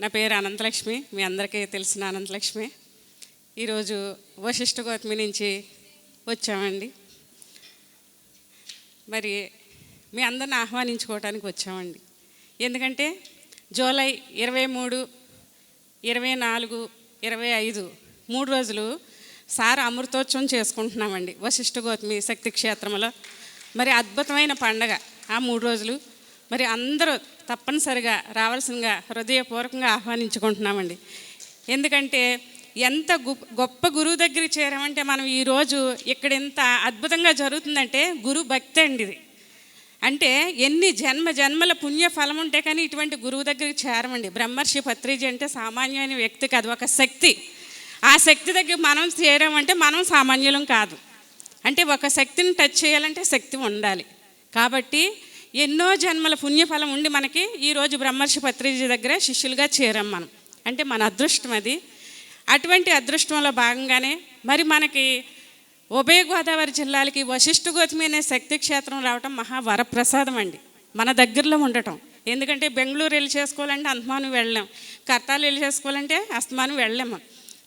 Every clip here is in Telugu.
నా పేరు అనంతలక్ష్మి మీ అందరికీ తెలిసిన అనంతలక్ష్మి. ఈరోజు వశిష్ఠ గౌతమి నుంచి వచ్చామండి. మరి మీ అందరిని ఆహ్వానించుకోవడానికి వచ్చామండి. ఎందుకంటే జూలై ఇరవై మూడు ఇరవై నాలుగు ఇరవై ఐదు మూడు రోజులు సార్ అమృతోత్సవం చేసుకుంటున్నామండి వశిష్ఠ గౌతమి శక్తి క్షేత్రంలో. మరి అద్భుతమైన పండగ ఆ మూడు రోజులు. మరి అందరూ తప్పనిసరిగా రావాల్సిందిగా హృదయపూర్వకంగా ఆహ్వానించుకుంటున్నామండి. ఎందుకంటే ఎంత గొప్ప గురువు దగ్గరికి చేరామంటే మనం ఈరోజు ఇక్కడ ఎంత అద్భుతంగా జరుగుతుందంటే గురు భక్తి అండి ఇది. అంటే ఎన్ని జన్మ జన్మల పుణ్య ఫలం ఉంటే కానీ ఇటువంటి గురువు దగ్గరికి చేరమండి. బ్రహ్మర్షి పత్రిజీ అంటే సామాన్యమైన వ్యక్తి కాదు ఒక శక్తి. ఆ శక్తి దగ్గర మనం చేరామంటే మనం సామాన్యులం కాదు. అంటే ఒక శక్తిని టచ్ చేయాలంటే శక్తి ఉండాలి. కాబట్టి ఎన్నో జన్మల పుణ్యఫలం ఉండి మనకి ఈరోజు బ్రహ్మర్షి పత్రిజీ దగ్గర శిష్యులుగా చేరాం మనం. అంటే మన అదృష్టం అది. అటువంటి అదృష్టంలో భాగంగానే మరి మనకి ఉభయ గోదావరి జిల్లాలకి వశిష్ఠ గౌతమి అనే శక్తి క్షేత్రం రావటం మహా వరప్రసాదం అండి. మన దగ్గరలో ఉండటం. ఎందుకంటే బెంగళూరు వెళ్ళి చేసుకోవాలంటే అంతమానం వెళ్ళలేం. కర్తాలు వెళ్ళి చేసుకోవాలంటే అస్తమానం వెళ్ళలేము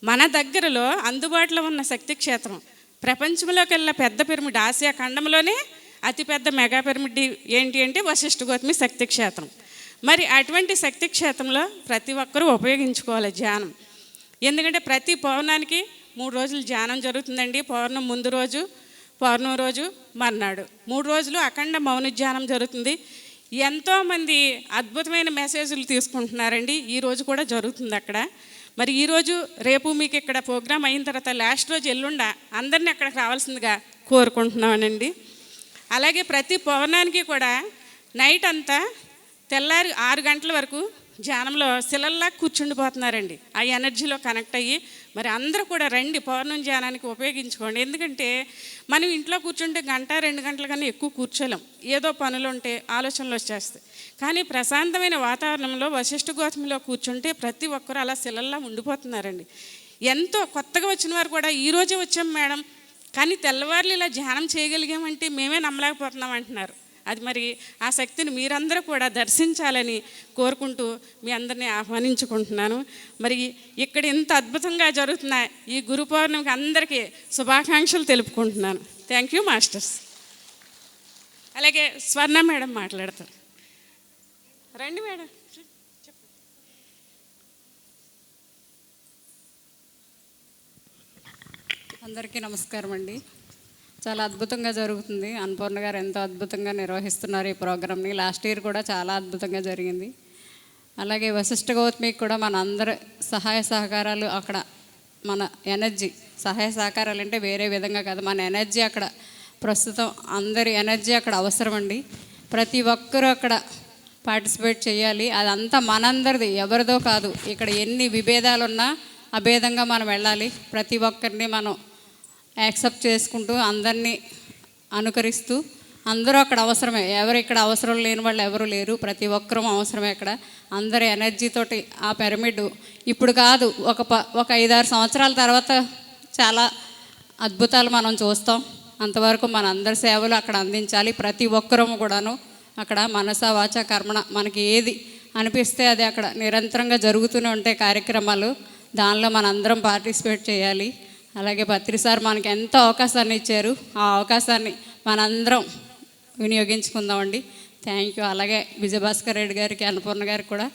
మన దగ్గరలో అందుబాటులో ఉన్న శక్తి క్షేత్రం. ప్రపంచంలోకి వెళ్ళిన పెద్ద పిరమిడ్. ఆసియా ఖండంలోనే అతిపెద్ద మెగా పిరమిడ్ ఏంటి అంటే వశిష్ఠ గౌతమి శక్తి క్షేత్రం. మరి అటువంటి శక్తి క్షేత్రంలో ప్రతి ఒక్కరూ ఉపయోగించుకోవాలి ధ్యానం. ఎందుకంటే ప్రతి పౌర్ణానికి మూడు రోజులు ధ్యానం జరుగుతుందండి. పౌర్ణం ముందు రోజు పౌర్ణం రోజు మర్నాడు. మూడు రోజులు అఖండ మౌన ధ్యానం జరుగుతుంది. ఎంతోమంది అద్భుతమైన మెసేజ్లు తీసుకుంటున్నారండి. ఈ రోజు కూడా జరుగుతుంది అక్కడ. మరి ఈరోజు రేపు మీకు ఇక్కడ ప్రోగ్రామ్ అయిన తర్వాత లాస్ట్ రోజు ఎల్లుండ అందరినీ అక్కడికి రావాల్సిందిగా కోరుకుంటున్నానండి. అలాగే ప్రతి పౌర్ణానికి కూడా నైట్ అంతా తెల్లారి ఆరు గంటల వరకు ధ్యానంలో శిలల్లా కూర్చుండిపోతున్నారండి. ఆ ఎనర్జీలో కనెక్ట్ అయ్యి మరి అందరూ కూడా రండి పౌర్ణం ధ్యానానికి ఉపయోగించుకోండి. ఎందుకంటే మనం ఇంట్లో కూర్చుంటే గంట రెండు గంటల కన్నా ఎక్కువ కూర్చోలేం. ఏదో పనులు ఉంటే ఆలోచనలు వచ్చేస్తాయి. కానీ ప్రశాంతమైన వాతావరణంలో వశిష్ఠ గౌతమిలో కూర్చుంటే ప్రతి ఒక్కరూ అలా శిలల్లా ఉండిపోతున్నారండి. ఎంతో కొత్తగా వచ్చిన వారు కూడా ఈ రోజే వచ్చాం మేడం కానీ తెల్లవారులు ఇలా ధ్యానం చేయగలిగామంటే మేమే నమ్మలేకపోతున్నాం అంటున్నారు. అది మరి ఆ శక్తిని మీరందరూ కూడా దర్శించాలని కోరుకుంటూ మీ అందరినీ ఆహ్వానించుకుంటున్నాను. మరి ఇక్కడ ఇంత అద్భుతంగా జరుగుతున్న ఈ గురు పౌర్ణమికి అందరికీ శుభాకాంక్షలు తెలుపుకుంటున్నాను. థ్యాంక్ యూ మాస్టర్స్ అలాగే స్వర్ణ మేడం మాట్లాడతారు. రండి మేడం. అందరికీ నమస్కారం అండి. చాలా అద్భుతంగా జరుగుతుంది. అన్నపూర్ణ గారు ఎంతో అద్భుతంగా నిర్వహిస్తున్నారు ఈ ప్రోగ్రామ్ని. లాస్ట్ ఇయర్ కూడా చాలా అద్భుతంగా జరిగింది. అలాగే వశిష్ఠ గౌతమికి కూడా మన అందరి సహాయ సహకారాలు అక్కడ మన ఎనర్జీ సహాయ సహకారాలు అంటే వేరే విధంగా కాదు మన ఎనర్జీ అక్కడ ప్రస్తుతం అందరి ఎనర్జీ అక్కడ అవసరం అండి. ప్రతి ఒక్కరూ అక్కడ పార్టిసిపేట్ చేయాలి. అదంతా మనందరిది ఎవరిదో కాదు. ఇక్కడ ఎన్ని విభేదాలు ఉన్నా అభేదంగా మనం వెళ్ళాలి. ప్రతి ఒక్కరిని మనం యాక్సెప్ట్ చేసుకుంటూ అందరినీ అనుకరిస్తూ అందరూ అక్కడ అవసరమే. ఎవరు ఇక్కడ అవసరం లేని వాళ్ళు ఎవరు లేరు. ప్రతి ఒక్కరూ అవసరమే ఇక్కడ అందరి ఎనర్జీతోటి ఆ పిరమిడ్ ఇప్పుడు కాదు ఒక ప ఒక ఐదారు సంవత్సరాల తర్వాత చాలా అద్భుతాలు మనం చూస్తాం. అంతవరకు మన అందరి సేవలు అక్కడ అందించాలి. ప్రతి ఒక్కరము కూడాను అక్కడ మనస వాచ కర్మణ మనకి ఏది అనిపిస్తే అది అక్కడ నిరంతరంగా జరుగుతూనే ఉంటాయి కార్యక్రమాలు దానిలో మనందరం పార్టిసిపేట్ చేయాలి. అలాగే భత్రి సార్ మనకి ఎంతో అవకాశాన్ని ఇచ్చారు. ఆ అవకాశాన్ని మనందరం వినియోగించుకుందామండి. థ్యాంక్ యూ అలాగే విజయభాస్కర్ రెడ్డి గారికి అన్నపూర్ణ గారికి కూడా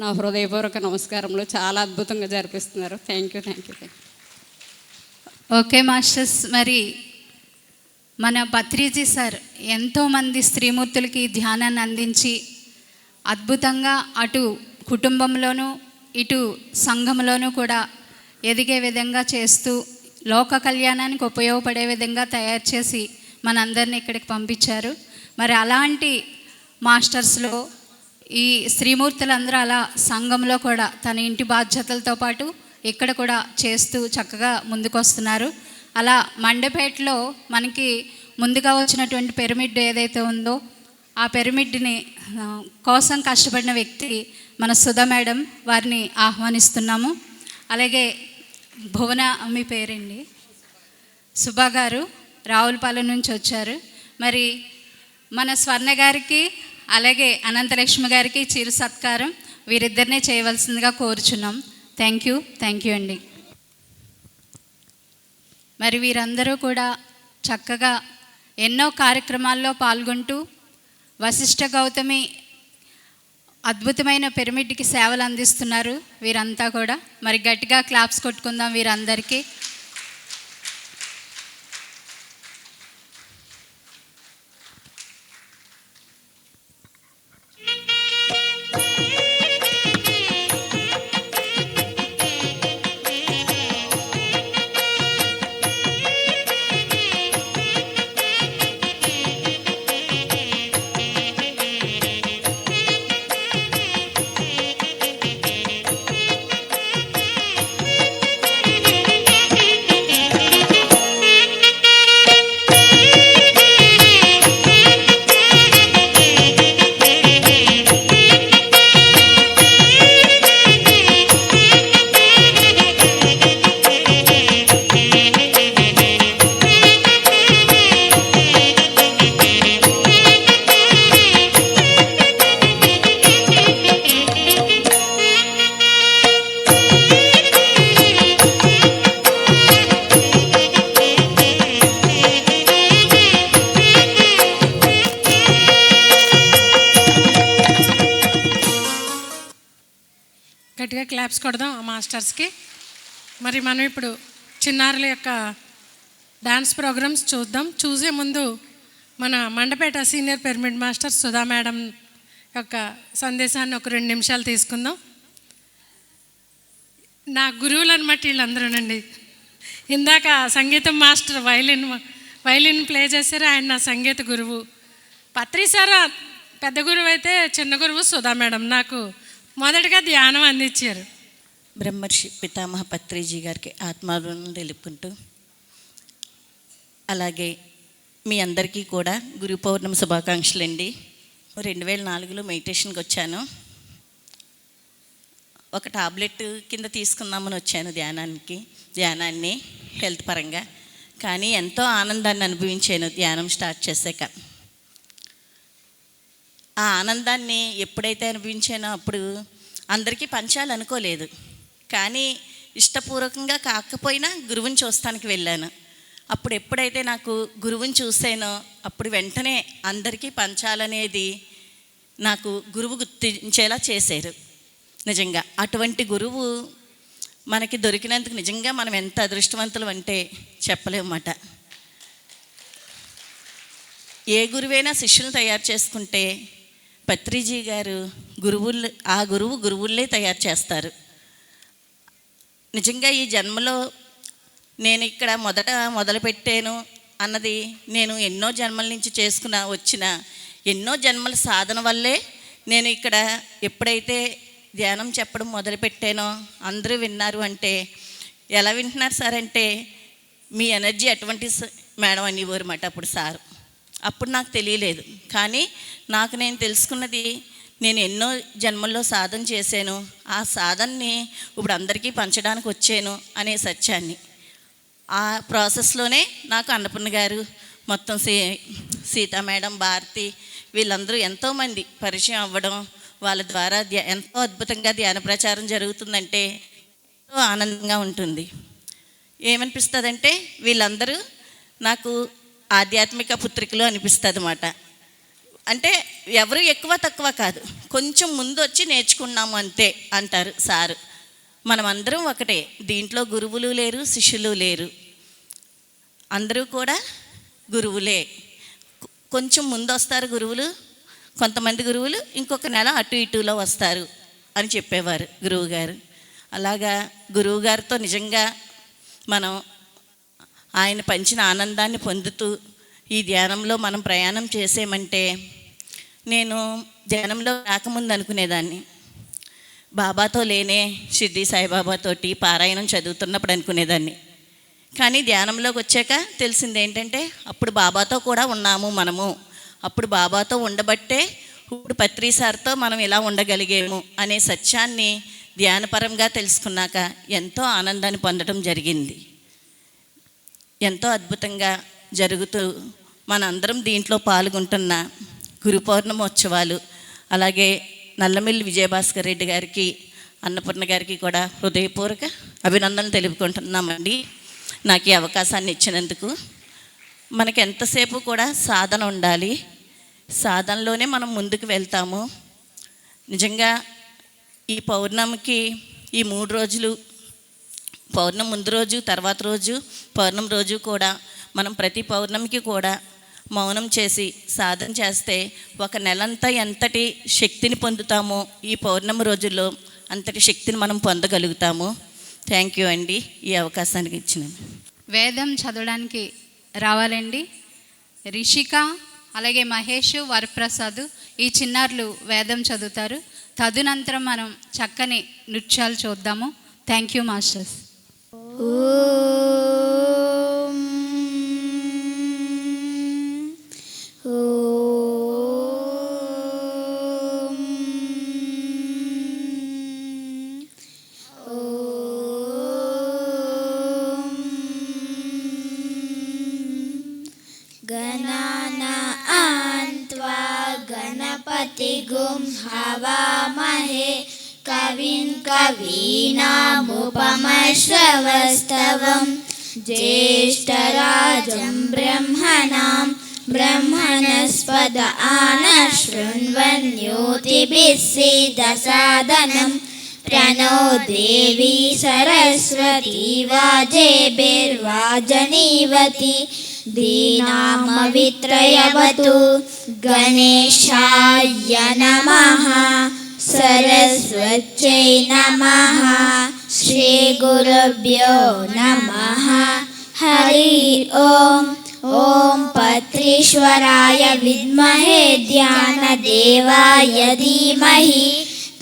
నా హృదయపూర్వక నమస్కారములు. చాలా అద్భుతంగా జరిపిస్తున్నారు. Thank you thank you thank you okay masters మరి మన భత్రిజీ సార్ ఎంతోమంది స్త్రీమూర్తులకి ధ్యానాన్ని అందించి అద్భుతంగా అటు కుటుంబంలోనూ ఇటు సంఘంలోనూ కూడా ఎదిగే విధంగా చేస్తూ లోక కళ్యాణానికి ఉపయోగపడే విధంగా తయారు చేసి మనందరినీ ఇక్కడికి పంపించారు. మరి అలాంటి మాస్టర్స్లో ఈ శ్రీమూర్తులందరూ అలా సంఘంలో కూడా తన ఇంటి బాధ్యతలతో పాటు ఇక్కడ కూడా చేస్తూ చక్కగా ముందుకొస్తున్నారు. అలా మండపేటలో మనకి ముందుగా వచ్చినటువంటి పిరమిడ్ ఏదైతే ఉందో ఆ పిరమిడ్ని కోసం కష్టపడిన వ్యక్తి మన సుధా మేడం వారిని ఆహ్వానిస్తున్నాము. అలాగే భువన మీ పేరండి? సుభా గారు రావులపాలెం నుంచి వచ్చారు. మరి మన స్వర్ణ గారికి అలాగే అనంతలక్ష్మి గారికి చిరు సత్కారం వీరిద్దరినే చేయవలసిందిగా కోరుచున్నాం. థ్యాంక్ యూ థ్యాంక్ యూ అండి. మరి వీరందరూ కూడా చక్కగా ఎన్నో కార్యక్రమాల్లో పాల్గొంటూ వశిష్ఠ గౌతమి అద్భుతమైన పిరమిడ్కి సేవలు అందిస్తున్నారు వీరంతా కూడా. మరి గట్టిగా క్లాప్స్ కొట్టుకుందాం వీరందరికీ. గట్టిగా క్లాప్స్ కొడదాం ఆ మాస్టర్స్కి. మరి మనం ఇప్పుడు చిన్నారుల యొక్క డాన్స్ ప్రోగ్రామ్స్ చూద్దాం. చూసే ముందు మన Mandapeta senior pyramid master Sudha madam యొక్క సందేశాన్ని ఒక రెండు నిమిషాలు తీసుకుందాం. నా గురువులు అనమాట వీళ్ళందరూనండి. ఇందాక సంగీతం మాస్టర్ వైలిన్ వైలిన్ ప్లే చేశారు. ఆయన నా సంగీత గురువు. పత్రి సార్ పెద్ద గురువు అయితే చిన్న గురువు సుధా మేడం. నాకు మొదటగా ధ్యానం అందించారు. బ్రహ్మర్షి పితామహ పత్రిజీ గారికి ఆత్మాభిమానం తెలుపుకుంటూ అలాగే మీ అందరికీ కూడా గురు పౌర్ణమి శుభాకాంక్షలు అండి రెండు వేల నాలుగులో మెడిటేషన్కి వచ్చాను. ఒక టాబ్లెట్ కింద తీసుకుందామని వచ్చాను ధ్యానానికి ధ్యానాన్ని హెల్త్ పరంగా. కానీ ఎంతో ఆనందాన్ని అనుభవించాను ధ్యానం స్టార్ట్ చేశాక. ఆ ఆనందాన్ని ఎప్పుడైతే అనుభవించానో అప్పుడు అందరికీ పంచాలనుకోలేదు కానీ ఇష్టపూర్వకంగా కాకపోయినా గురువుని చూస్తానికి వెళ్ళాను. అప్పుడు ఎప్పుడైతే నాకు గురువుని చూసానో అప్పుడు వెంటనే అందరికీ పంచాలనేది నాకు గురువు గుర్తించేలా చేశారు. నిజంగా అటువంటి గురువు మనకి దొరికినందుకు నిజంగా మనం ఎంత అదృష్టవంతులు అంటే చెప్పలేమన్నమాట. ఏ గురువైనా శిష్యుని తయారు చేసుకుంటే పత్రిజీ గారు గురువులు ఆ గురువు గురువుల్లే తయారు చేస్తారు. నిజంగా ఈ జన్మలో నేను ఇక్కడ మొదట మొదలుపెట్టాను అన్నది నేను ఎన్నో జన్మల నుంచి చేసుకున్న వచ్చిన ఎన్నో జన్మల సాధన వల్లే నేను ఇక్కడ ఎప్పుడైతే ధ్యానం చెప్పడం మొదలుపెట్టానో అందరూ విన్నారు అంటే ఎలా వింటున్నారు సార్ అంటే మీ ఎనర్జీ అటువంటి మేడం అనేవారు అన్నమాట అప్పుడు సారు. అప్పుడు నాకు తెలియలేదు. కానీ నాకు నేను తెలుసుకున్నది నేను ఎన్నో జన్మల్లో సాధన చేశాను. ఆ సాధనని ఇప్పుడు అందరికీ పంచడానికి వచ్చాను అనే సత్యాన్ని. ఆ ప్రాసెస్లోనే నాకు అన్నపూర్ణ గారు మొత్తం సీ సీతా మేడం భారతి వీళ్ళందరూ ఎంతోమంది పరిచయం అవ్వడం వాళ్ళ ద్వారా ధ్యా ఎంతో అద్భుతంగా ధ్యాన ప్రచారం జరుగుతుందంటే ఎంతో ఆనందంగా ఉంటుంది. ఏమనిపిస్తుందంటే వీళ్ళందరూ నాకు ఆధ్యాత్మిక పుత్రికలు అనిపిస్తుంది అన్నమాట అంటే ఎవరు ఎక్కువ తక్కువ కాదు. కొంచెం ముందు వచ్చి నేర్చుకున్నాము అంతే అంటారు సారు. మనమందరం ఒకటే. దీంట్లో గురువులు లేరు శిష్యులు లేరు. అందరూ కూడా గురువులే. కొంచెం ముందు వస్తారు గురువులు కొంతమంది గురువులు ఇంకొక నెల అటు ఇటులో వస్తారు అని చెప్పేవారు గురువు గారు అలాగా గురువు గారితో నిజంగా మనం ఆయన పంచిన ఆనందాన్ని పొందుతూ ఈ ధ్యానంలో మనం ప్రయాణం చేసేమంటే నేను ధ్యానంలో రాకముందు అనుకునేదాన్ని. బాబాతో లేనే షిర్డి సాయిబాబాతోటి పారాయణం చదువుతున్నప్పుడు అనుకునేదాన్ని. కానీ ధ్యానంలోకి వచ్చాక తెలిసింది ఏంటంటే అప్పుడు బాబాతో కూడా ఉన్నాము మనము. అప్పుడు బాబాతో ఉండబట్టే ఇప్పుడు పత్రిసార్తో మనం ఇలా ఉండగలిగేము అనే సత్యాన్ని ధ్యానపరంగా తెలుసుకున్నాక ఎంతో ఆనందాన్ని పొందడం జరిగింది. ఎంతో అద్భుతంగా జరుగుతూ మనందరం దీంట్లో పాల్గొంటున్న గురు పౌర్ణమోత్సవాలు అలాగే నల్లమిల్లి విజయభాస్కర్ రెడ్డి గారికి అన్నపూర్ణ గారికి కూడా హృదయపూర్వక అభినందనలు తెలుపుకుంటున్నామండి. నాకు ఈ అవకాశాన్ని ఇచ్చినందుకు మనకి ఎంతసేపు కూడా సాధన ఉండాలి. సాధనలోనే మనం ముందుకు వెళ్తాము. నిజంగా ఈ పౌర్ణమికి ఈ మూడు రోజులు పౌర్ణమి ముందు రోజు తర్వాత రోజు పౌర్ణమి రోజు కూడా మనం ప్రతి పౌర్ణమికి కూడా మౌనం చేసి సాధన చేస్తే ఒక నెలంతా ఎంతటి శక్తిని పొందుతామో ఈ పౌర్ణమి రోజుల్లో అంతటి శక్తిని మనం పొందగలుగుతాము. థ్యాంక్ యూ అండి ఈ అవకాశానికి ఇచ్చిన వేదం చదవడానికి రావాలండి. రిషిక అలాగే మహేష్ వరప్రసాద్ ఈ చిన్నారులు వేదం చదువుతారు. తదనంతరం మనం చక్కని నృత్యాలు చూద్దాము. థ్యాంక్ యూ మాస్టర్స్ गणानान्त्वा गणपतिगुं हवामहे कविं कवीनामुपमश्रवस्तवं ज्येष्ठराजं ब्रह्मणां ब्रह्मणस्पद आनशृण्वन्योतिभिः सीदसादनं प्रणो देवी सरस्वती वाजेभिर्वाजनीवति। दीनामवित्रयवतु। गणेशाय नमः सरस्वत्यै नमः। श्रीगुरुभ्यो नमः। हरि ॐ ॐ पत्रीश्वराय विद्महे ध्यानदेवाय धीमहि।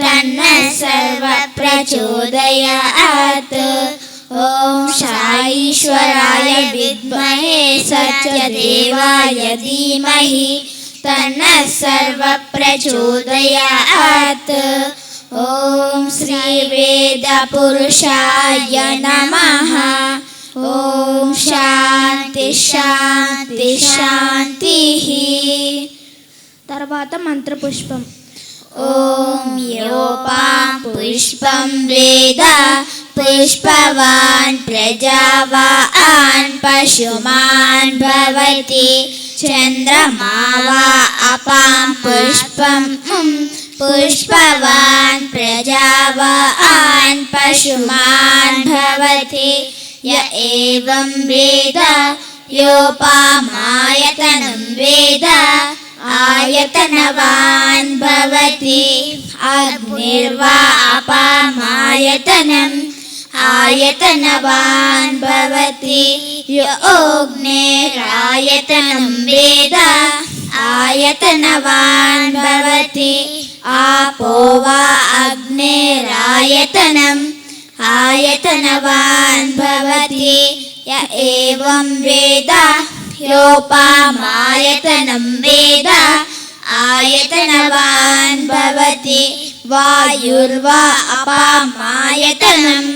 तन्नः सर्वप्रचोदयात् ॐ साईश्वराय विद्महे सत्यदेवाय धीमहि। तन्नः सर्वप्रचोदयात् ॐ श्रीवेदपुरुषाय नमः ॐ शान्ति शान्ति शान्तिः తర్వాత మంత్రపుష్పం ॐ योपां पुष्पं वेद पुष्पवान् प्रजावान् पशुमान् भवति चन्द्रमा वा अपां पुष्पं पुष्पवान् प्रजावान् पशुमान् भवति। य एवं वेद योपामायतनं वेद। आयतनवान् भवति। अग्निर्वा अपामायतनम् आयतनवान् भवति। य अग्नेरायतनं वेद आयतनवान् भवति। आपो वा अग्नेरायतनम्। आयतनवान् भवति। य एवं वेद। योपामायतनं वेद। आयतनवान् भवति। वायुर्वा अपामायतनम्।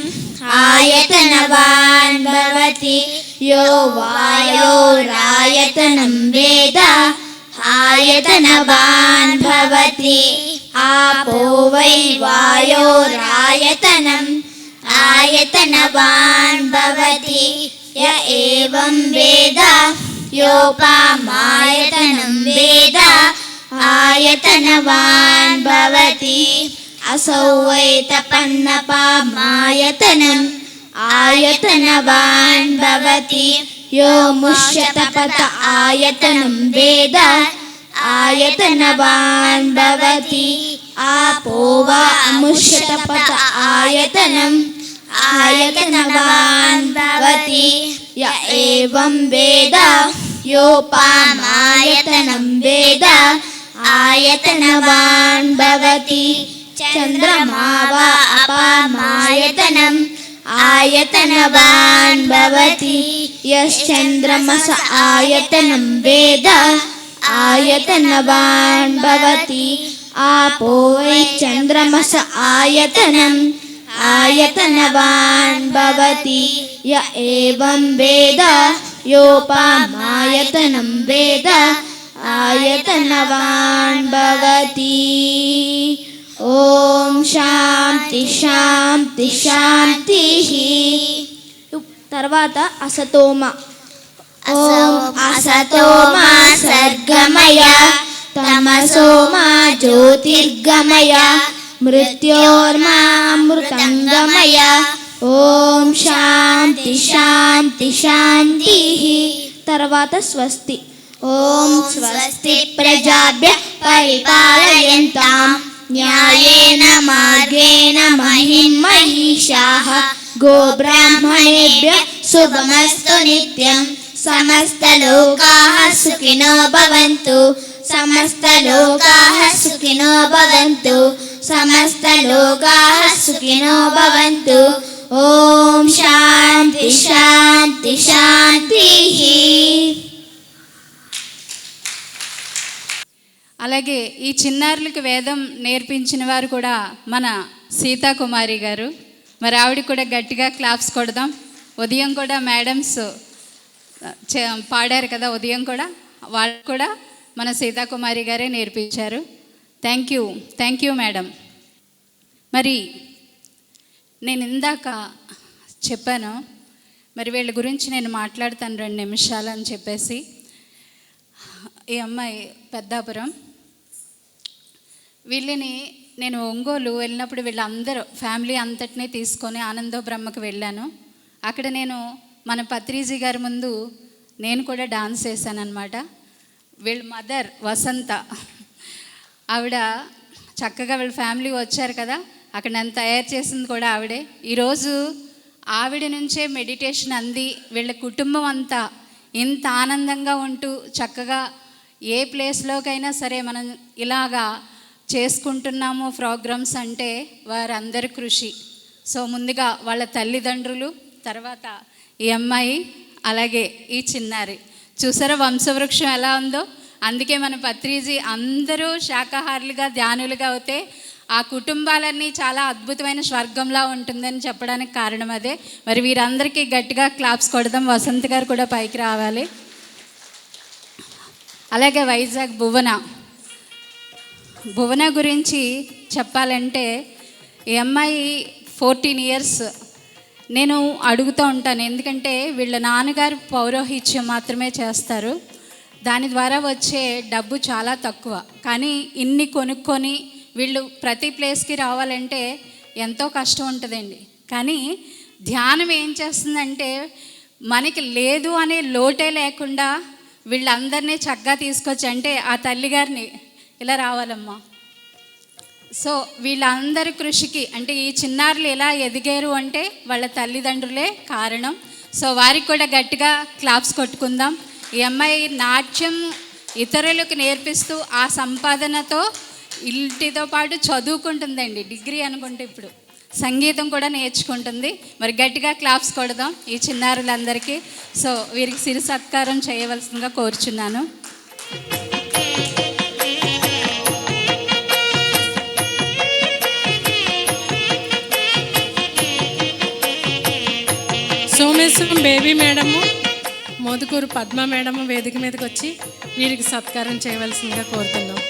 आयतनवान् भवति। यो वायोरायतनं वेद आयतनवान् भवति आपो वै वायोरायतनम् आयतनवान् भवति य एवं वेद योपामायतनं वेद आयतनवान् भवति असौ वै तपन्नपामायतनम् आयतनवान् भवति വ്യോമുഷ്യതപത ആയതനം വേദ. ആയതനവാൻ ഭവതി ആപോ വാ അമുഷ്യതപത ആയതനം ആയതനവാൻ ഭവതി യ വേദ യോപാമായതനം വേദ. ആയതനവാൻ ഭവതി ചന്ദ്രമാവ അപാമായതനം. आयतनवान् भवति यश्चन्द्रमस आयतनं वेद आयतनवान् भवति आपो वै चन्द्रमस आयतनम् आयतनवान् भवति य एवं वेद योपामायतनं वेद आयतनवान् भवति ఓం శాంతి శాంతి శాంతి. తర్వాత అసతోమ. ఓం అసతోమ సర్గమయ. తమసోమ జ్యోతిర్గమయ. మృత్యోర్మామృతంగమయ. ఓం శాంతి శాంతి శాంతి. తర్వాత స్వస్తి. ఓం స్వస్తి ప్రజాభ్య పరిపాలయంతాం. న్యాయేన మార్గేణ మహిం మహిషాः గోబ్రాహ్మణేభ్య శుభమస్తు నిత్యం సమస్తలోకాः సుఖినో భవంతు సమస్తలోకాः సుఖినో భవంతు సమస్తలోకాः సుఖినో భవంతు ఓం శాంతి శాంతి అలాగే ఈ చిన్నారులకు వేదం నేర్పించిన వారు కూడా మన సీతాకుమారి గారు. మరి ఆవిడ కూడా గట్టిగా క్లాప్స్ కొడదాం. ఉదయం కూడా మేడమ్స్ చే- పాడారు కదా ఉదయం కూడా. వాళ్ళు కూడా మన సీతాకుమారి గారే నేర్పించారు. Thank you thank you madam. మరి నేను ఇందాక చెప్పాను మరి వీళ్ళ గురించి నేను మాట్లాడతాను రెండు నిమిషాలు అని చెప్పేసి. ఈ అమ్మాయి పెద్దాపురం. వీళ్ళని నేను ఒంగోలు వెళ్ళినప్పుడు వీళ్ళందరూ ఫ్యామిలీ అంతటినే తీసుకొని ఆనందో బ్రహ్మకు వెళ్ళాను. అక్కడ నేను మన పత్రిజీ గారి ముందు నేను కూడా డాన్స్ చేశాను వీళ్ళ మదర్ వసంత ఆవిడ చక్కగా వీళ్ళ ఫ్యామిలీ వచ్చారు కదా అక్కడ నన్ను తయారు చేసింది కూడా ఆవిడే. ఈరోజు ఆవిడ నుంచే మెడిటేషన్ అంది వీళ్ళ కుటుంబం అంతా ఇంత ఆనందంగా ఉంటూ చక్కగా ఏ ప్లేస్లోకైనా సరే మనం ఇలాగా చేసుకుంటున్నాము ప్రోగ్రామ్స్ అంటే వారందరి కృషి. సో ముందుగా వాళ్ళ తల్లిదండ్రులు తర్వాత ఈ అమ్మాయి అలాగే ఈ చిన్నారి. చూసారా వంశవృక్షం ఎలా ఉందో? అందుకే మన పత్రిజీ అందరూ శాకాహారులుగా ధ్యానులుగా అవుతే ఆ కుటుంబాలన్నీ చాలా అద్భుతమైన స్వర్గంలా ఉంటుందని చెప్పడానికి కారణం అదే. మరి వీరందరికీ గట్టిగా క్లాప్స్ కొడదాం. వసంత్ గారు కూడా పైకి రావాలి. అలాగే వైజాగ్ భువన. భువన గురించి చెప్పాలంటే ఈ అమ్మాయి ఫోర్టీన్ ఇయర్స్. నేను అడుగుతూ ఉంటాను ఎందుకంటే వీళ్ళ నాన్నగారు పౌరోహిత్యం మాత్రమే చేస్తారు. దాని ద్వారా వచ్చే డబ్బు చాలా తక్కువ. కానీ ఇన్ని కొనుక్కొని వీళ్ళు ప్రతి ప్లేస్కి రావాలంటే ఎంతో కష్టం ఉంటుందండి. కానీ ధ్యానం ఏం చేస్తుందంటే మనకి లేదు అనే లోటే లేకుండా వీళ్ళందరినీ చక్కగా తీసుకొచ్చి అంటే ఆ తల్లిగారిని ఇలా రావాలమ్మా? సో వీళ్ళందరి కృషికి అంటే ఈ చిన్నారులు ఎలా ఎదిగారు అంటే వాళ్ళ తల్లిదండ్రులే కారణం. సో వారికి కూడా గట్టిగా క్లాప్స్ కొట్టుకుందాం. ఈ అమ్మాయి నాట్యం ఇతరులకు నేర్పిస్తూ ఆ సంపాదనతో ఇంటితో పాటు చదువుకుంటుందండి. డిగ్రీ అనుకుంటే ఇప్పుడు సంగీతం కూడా నేర్చుకుంటుంది. మరి గట్టిగా క్లాప్స్ కొడదాం ఈ చిన్నారులందరికీ. సో వీరికి సిరి సత్కారం చేయవలసిందిగా కోరుచున్నాను. కోసం baby madam. Modukuru Padma madam వేదిక మీదకి వచ్చి వీరికి సత్కారం చేయవలసిందిగా కోరుతున్నాం.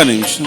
ఒక్క నిమిషం